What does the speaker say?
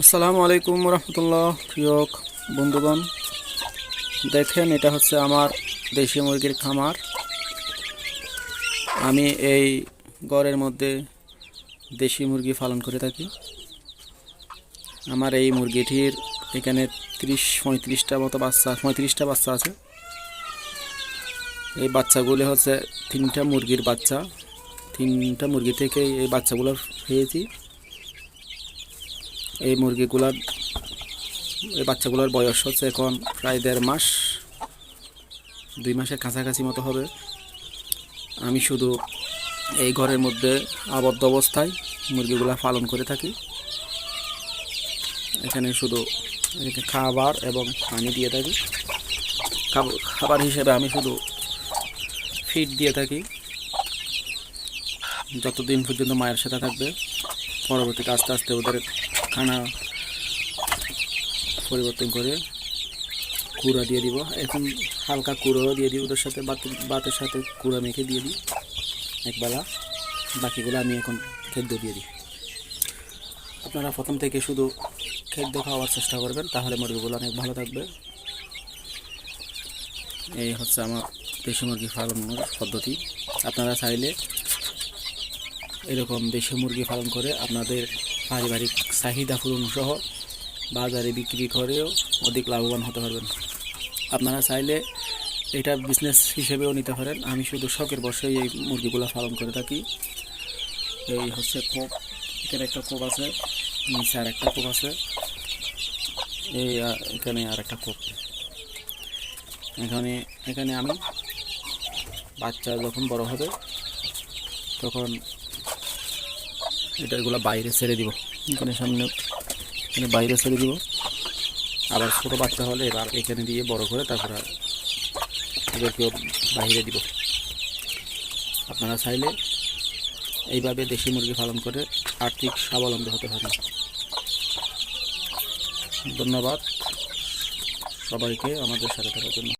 আসসালামু আলাইকুম রহমতুল্লাহ প্রিয় বন্ধুগণ। দেখেন, এটা হচ্ছে আমার দেশি মুরগির খামার। আমি এই ঘরের মধ্যে দেশি মুরগি পালন করে থাকি। আমার এই মুরগিটির এখানে তিরিশ, পঁয়ত্রিশটা মতো বাচ্চা, পঁয়ত্রিশটা বাচ্চা আছে। এই বাচ্চাগুলো হচ্ছে তিনটা মুরগির বাচ্চা। তিনটা মুরগি থেকে এই বাচ্চাগুলো পেয়েছি। এই মুরগিগুলার, এই বাচ্চাগুলোর বয়স হচ্ছে এখন প্রায় দেড় মাস, দুই মাসের কাছাকাছি মতো হবে। আমি শুধু এই ঘরের মধ্যে আবদ্ধ অবস্থায় মুরগিগুলা পালন করে থাকি। এখানে শুধু খাবার এবং পানি দিয়ে থাকি। খাব- খাবার হিসেবে আমি শুধু ফিড দিয়ে থাকি। যতদিন পর্যন্ত মায়ের সাথে থাকবে, পরবর্তীতে আস্তে আস্তে ওদের খানা পরিবর্তন করে কুড়া দিয়ে দিব। এখন হালকা কুড়োও দিয়ে দিই ওদের সাথে, বাত- ভাতের সাথে কুড়া মেখে দিয়ে দিই। একবেলা বাকিগুলো আমি এখন খেদ্য দিয়ে দিই। আপনারা প্রথম থেকে শুধু খেদ্য খাওয়ার চেষ্টা করবেন, তাহলে মুরগিগুলো অনেক ভালো থাকবে। এই হচ্ছে আমার দেশি মুরগি পালনের পদ্ধতি। আপনারা চাইলে এরকম দেশি মুরগি পালন করে আপনাদের পারিবারিক চাহিদা পূরণ সহ বাজারে বিক্রি করেও অধিক লাভবান হতে পারবেন। আপনারা চাইলে এটা বিজনেস হিসেবেও নিতে পারেন। আমি শুধু শখের বসেই এই মুরগিগুলো পালন করে থাকি। এই হচ্ছে কোপ এখানে একটা কোপ আছে, নিচে আর একটা কোপ আছে। এই এখানে আর একটা কোপ এখানে এখানে আমি বাচ্চা যখন বড় হবে, তখন এটা এগুলো বাইরে ছেড়ে দিব। এখানে সামনে, এখানে বাইরে ছেড়ে দিব। আবার ছোটো বাচ্চা হলে এবার এখানে দিয়ে বড় করে তারপরে এদেরকেও বাইরে দিব। আপনারা চাইলে এইভাবে দেশি মুরগি পালন করে আর্থিক স্বাবলম্বী হতে পারেন। ধন্যবাদ সবাইকে আমাদের সাথে থাকার জন্য।